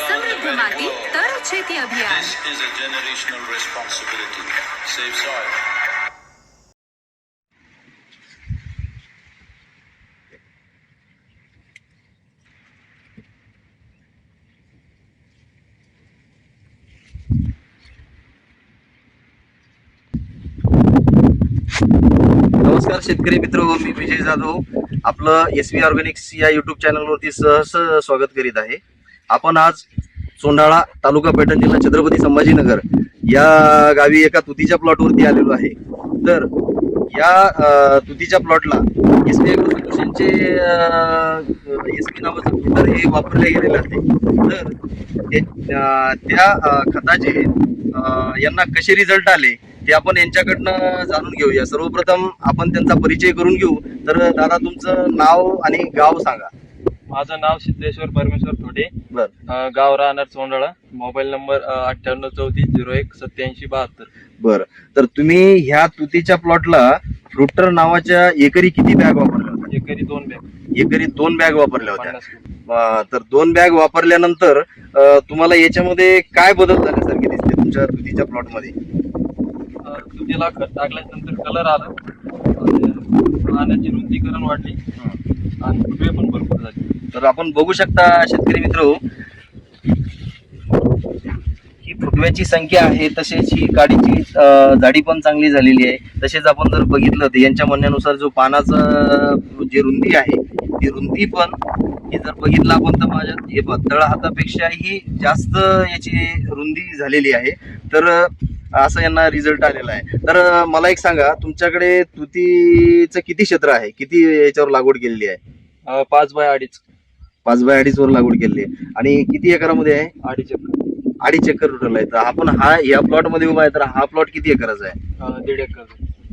समृद्ध माती तर शेती अभियान This is a generational responsibility. Save soil. नमस्कार शेतकरी मित्र मी विजय जाधव आपलं एस व्ही ऑर्गॅनिक्स या युट्यूब चॅनलवरती सहर्ष स्वागत करीत आहे आपण आज सोंडाळा तालुका पैठण जिल्हा छत्रपती संभाजीनगर या गावी एका तुतीच्या प्लॉटवरती आलेलो आहे. तर या तुतीच्या प्लॉटला एस पी सोल्युशनचे एस पी नावाचं फिल्टर हे वापरले गेलेलं आहे. तर त्या खताचे यांना कसे रिझल्ट आले ते आपण यांच्याकडनं जाणून घेऊया. सर्वप्रथम आपण त्यांचा परिचय करून घेऊ. तर दादा तुमचं नाव आणि गाव सांगा. माझं नाव सिद्धेश्वर परमेश्वर थोडे. बर. अं, गाव राहणार सोंडाळा. मोबाईल नंबर अठ्ठ्याण्णव चौतीस झिरो एक सत्याऐंशी बहात्तर. बर. तर तुम्ही ह्या तुतीच्या प्लॉटला फ्रुटर नावाच्या एकरी किती बॅग वापरल्या होत्या? एकरी दोन बॅग. एकरी दोन बॅग वापरल्या होत्या. पन्नास किलो. अं, तर दोन बॅग वापरल्यानंतर अं, तुम्हाला याच्यामध्ये काय बदल झाल्यासारखे दिसते तुमच्या तुतीच्या प्लॉटमध्ये अं, तुतीला खत टाकल्यानंतर कलर आला. आणि पाण्याची रुंदीकरण वाढली. आणि फुटवे पण भरपूर झाले. तर आपण बघू शकता शेतकरी मित्र ही फुटव्याची संख्या आहे तसेच ही गाडीची अं, जाडी पण चांगली झालेली आहे. तसेच आपण जर बघितलं तर यांच्या म्हणण्यानुसार जो पानाचं जी रुंदी आहे ती रुंदी पण ही जर बघितलं आपण तर माझ्या हे तळ हातापेक्षाही जास्त याची रुंदी झालेली आहे. तर असं यांना रिझल्ट आलेला आहे. तर मला एक सांगा तुमच्याकडे तुतीचं किती क्षेत्र आहे? किती याच्यावर लागवड केलेली आहे? पाच बाय अडीच. पाच बाय अडीच वर लागवड केलेली आहे. आणि किती एकरामध्ये आहे? अडीच एकर. अडीच एकर टोटल आहे. तर आपण हा या प्लॉटमध्ये उभा आहे तर हा प्लॉट किती एकराचा आहे? दीड एकर.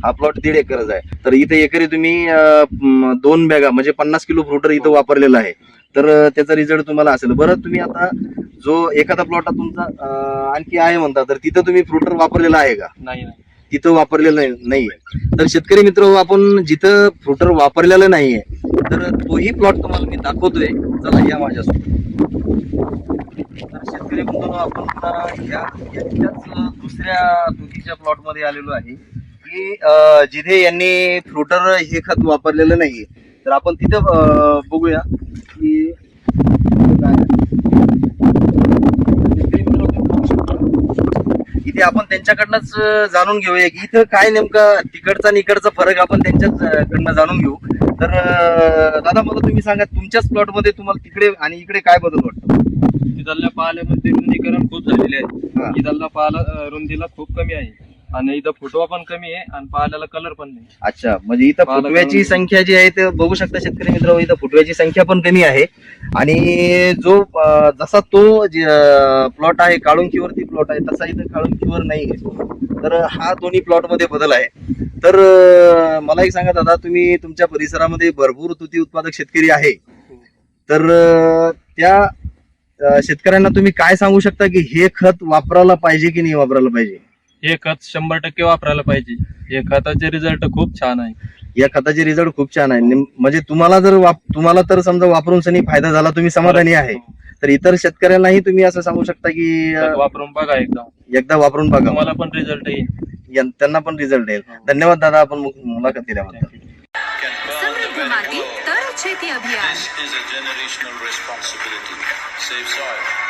हा प्लॉट दीड एकरचा आहे. तर इथे एकरी तुम्ही दोन बॅगा म्हणजे पन्नास किलो फ्रुटर इथं वापरलेला आहे. तर त्याचा रिझल्ट तुम्हाला असेल. बरं तुम्ही आता जो एखादा प्लॉट तुमचा आणखी आहे म्हणता तर तिथं तुम्ही फ्रुटर वापरलेला आहे का? नाही नाही. तिथं वापरलेलं नाही. तर शेतकरी मित्र हो, आपण जिथं फ्रुटर वापरलेलं नाहीये तर तोही प्लॉट तुम्हाला मी दाखवतोय. चला या माझ्यासोबत. तर शेतकरी मित्रांनो आपण या दुसऱ्या प्लॉटमध्ये आलेलो आहे. की अं, जिथे यांनी फ्रुटर हे खत वापरलेलं नाहीये तर आपण तिथं अं, बघूया की. इथे आपण त्यांच्याकडनंच अं, जाणून घेऊया की इथं काय नेमका तिकडचा आणि इकडचा फरक आपण त्यांच्याच अं, कडनं जाणून घेऊ तर अं, दादा मला तुम्ही सांगा तुमच्याच प्लॉटमध्ये तुम्हाला तिकडे आणि इकडे काय बदल वाटतो तिथल्या पाल्यामध्ये रुंदीकरण खूप झालेले हा. आहे इथल्या पाला अं, रुंदीला खूप कमी आहे आणि इथं फुटवा पण कमी आहे आणि पाल्याला कलर पण नाही. अच्छा म्हणजे इथं पालक फुटव्याची संख्या जी आहे ते बघू शकता शेतकरी मित्र इथं फुटव्याची संख्या पण कमी आहे. आणि जो अं, जसा तो प्लॉट आहे काळुंकीवरती प्लॉट आहे तसा इथं काळुंकीवर नाही आहे. तर हा दोन्ही प्लॉटमध्ये बदल आहे. तर अं, मला एक सांगा दादा तुम्ही तुमच्या परिसरामध्ये भरपूर तुती उत्पादक शेतकरी आहे. तर अं, त्या अं, शेतकऱ्यांना तुम्ही काय सांगू शकता की हे खत वापरायला पाहिजे की नाही वापरायला पाहिजे? हे खत शंभर टक्के वापरायला पाहिजे. हे खताचे रिझल्ट खूप छान आहे. या खताचे रिझल्ट खूप छान आहे. निम- म्हणजे तुम्हाला जर वाप- तुम्हाला तर समजा वापरून सनी फायदा झाला तुम्ही समाधानी आहे. तर इतर शेतकऱ्यांनाही तुम्ही असं सांगू शकता की खत अं, वापरून बघा एकदा. एकदा वापरून बघा तुम्हाला पण रिझल्ट येईल. यां- त्यांना पण रिझल्ट येईल. धन्यवाद दादा आपण मु- मुलाखत दिल्याबद्दल. This is a generational responsibility. Save soil.